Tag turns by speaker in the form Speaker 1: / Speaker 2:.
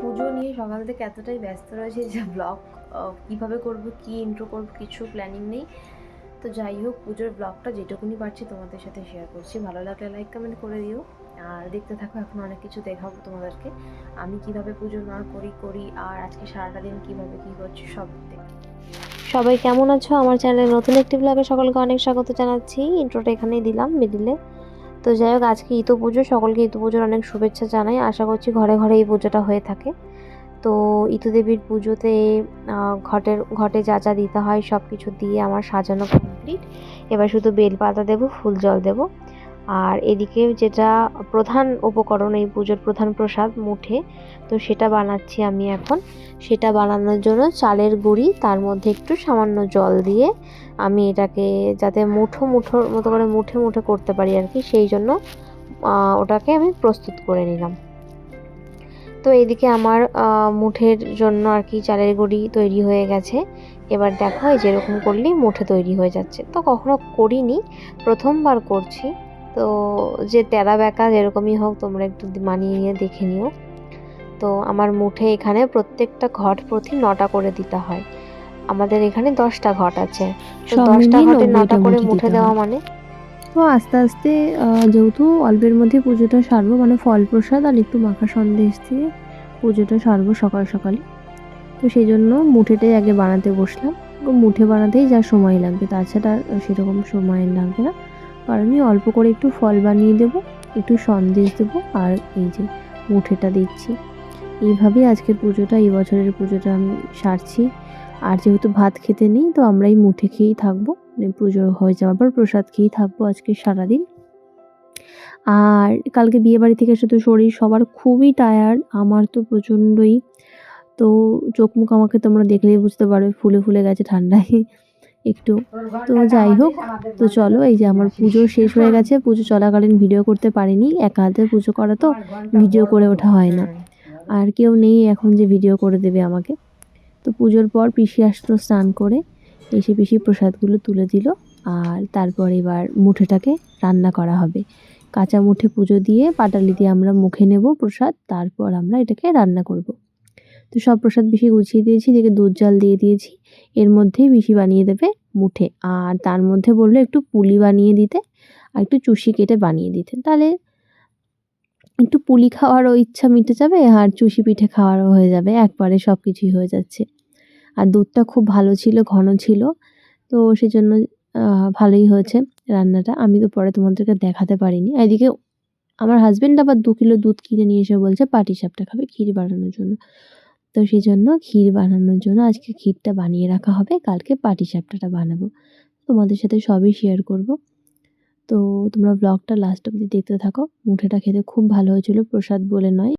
Speaker 1: পুজো নিয়ে সকাল থেকে এতটাই ব্যস্ত রয়েছে যে ব্লগ কীভাবে করব কী ইন্ট্রো করব কিছু প্ল্যানিং নেই। তো যাই হোক পুজোর ব্লগটা যেটুকুনি পারছি তোমাদের সাথে শেয়ার করছি। ভালো লাগলে লাইক কমেন্ট করে দিও। আর দেখতে থাকো এখন অনেক কিছু দেখাবো তোমাদেরকে। আমি কীভাবে পুজো না করি করি আর আজকে সারাটা দিন কীভাবে কী করছি সব দেখতে। সবাই কেমন আছো? আমার চ্যানেলে নতুন একটি ব্লগে সকলকে অনেক স্বাগত জানাচ্ছি। ইন্ট্রোটা এখানেই দিলাম মিডিলে তো যাই হোক, আজকে ইতো পুজো। সকলকে ইতো পুজোর অনেক শুভেচ্ছা জানাই। আশা করছি ঘরে ঘরে এই পুজোটা হয়ে থাকে। তো ইতু দেবীর পুজোতে ঘটের, ঘটে যা যা দিতে হয় সব কিছু দিয়ে আমার সাজানো কমপ্লিট এবার শুধু বেলপাতা দেবো, ফুল জল দেবো। আর এদিকে যেটা প্রধান উপকরণ, এই পুজোর প্রধান প্রসাদ মুঠে, তো সেটা বানাচ্ছি আমি এখন। সেটা বানানোর জন্য চালের গুঁড়ি, তার মধ্যে একটু সামান্য জল দিয়ে আমি এটাকে যাতে মুঠো মুঠোর মতো করে মুঠে মুঠে করতে পারি আর কি, সেই জন্য ওটাকে আমি প্রস্তুত করে নিলাম। তো এদিকে আমার মুঠের জন্য আর কি চালের গুঁড়ি তৈরি হয়ে গেছে। এবার দেখো যেরকম করলেই মুঠে তৈরি হয়ে যাচ্ছে। তো কখনো করিনি, প্রথমবার করছি। তো যে তেরা বেঁকা যেরকমই হোক তোমরা একটু মানিয়ে নিয়ে দেখে নিও। তো আমার মুঠে এখানে প্রত্যেকটা ঘট প্রতি নটা করে দিতে হয়। আমাদের এখানে দশটা ঘট আছে। তো দশটা ঘটে নটা করে
Speaker 2: মুঠে
Speaker 1: দেওয়া মানে?
Speaker 2: তো আস্তে আস্তে যেহেতু অল্পের মধ্যে পুজোটা সারবো মানে ফল প্রসাদ আর একটু মাখা সন্দেশ দিয়ে পুজোটা সারবো সকাল সকালে। তো সেই জন্য মুঠেটাই আগে বানাতে বসলাম। মুঠে বানাতেই যা সময় লাগবে তাছাড়া সেরকম সময় লাগবে না। কারণ অল্প করে একটু ফল বানিয়ে দেবো, একটু সন্দেশ দেবো আর এই যে মুঠেটা দিচ্ছি। এইভাবেই আজকের পুজোটা, এই বছরের পুজোটা আমি সারছি। আর যেহেতু ভাত খেতে নেই, তো আমরা এই মুঠে খেয়েই থাকব। মানে পুজো হয়ে যাওয়ার পর প্রসাদ খেয়েই থাকব আজকে সারাদিন। আর কালকে বিয়ে বাড়ি থেকে এসে তো শরীর সবার খুবই টায়ার্ড আমার তো প্রচণ্ডই। তো চোখ মুখ আমাকে তোমরা দেখলেই বুঝতে পারবে, ফুলে ফুলে গেছে ঠান্ডায়। একটু। তো যাই হোক, তো চলো, এই যে আমার পুজো শেষ হয়ে গেছে। পুজো চলাকালীন ভিডিও করতে পারিনি, একা হাতে পুজো করা তো ভিডিও করে ওঠা হয় না। আর কেউ নেই এখন যে ভিডিও করে দেবে আমাকে। তো পুজোর পর পিসি আসলো স্নান করে, এসে পিসি প্রসাদগুলো তুলে দিল, আর তারপর এবার মুঠেটাকে রান্না করা হবে। কাঁচা মুঠে পুজো দিয়ে পাটালি দিয়ে আমরা মুখে নেব প্রসাদ, তারপর আমরা এটাকে রান্না করব। তো সব প্রসাদ বেশি গুছিয়ে দিয়েছি, এদিকে দুধ জল দিয়ে দিয়েছি। এর মধ্যেই বেশি বানিয়ে দেবে মুঠে। আর তার মধ্যে বলল একটু পুলি বানিয়ে দিতে, আর একটু চুষি কেটে বানিয়ে দিতে। তাহলে একটু পুলি খাওয়ারও ইচ্ছা মিটে যাবে, আর চুষি পিঠে খাওয়ারও হয়ে যাবে। একবারে সব কিছুই হয়ে যাচ্ছে। আর দুধটা খুব ভালো ছিল, ঘন ছিল। তো সেজন্য ভালোই হয়েছে রান্নাটা। আমি তো পরে তোমাদেরকে দেখাতে পারিনি। এদিকে আমার হাজব্যান্ড আবার দু কিলো দুধ কিনে নিয়ে এসে বলছে পাটি সাপটা খাবে, ক্ষীর বানানোর জন্য। তো সেই জন্য ক্ষীর বানানোর জন্য আজকে ক্ষীরটা বানিয়ে রাখা হবে। কালকে পাটি সাপটাটা বানাবো। তোমাদের সাথে সবই শেয়ার করব। তো তোমরা ব্লগটা লাস্ট অবধি দেখতে থাকো। মুঠেটা খেতে খুব ভালো হয়েছিল, প্রসাদ বলে নয়।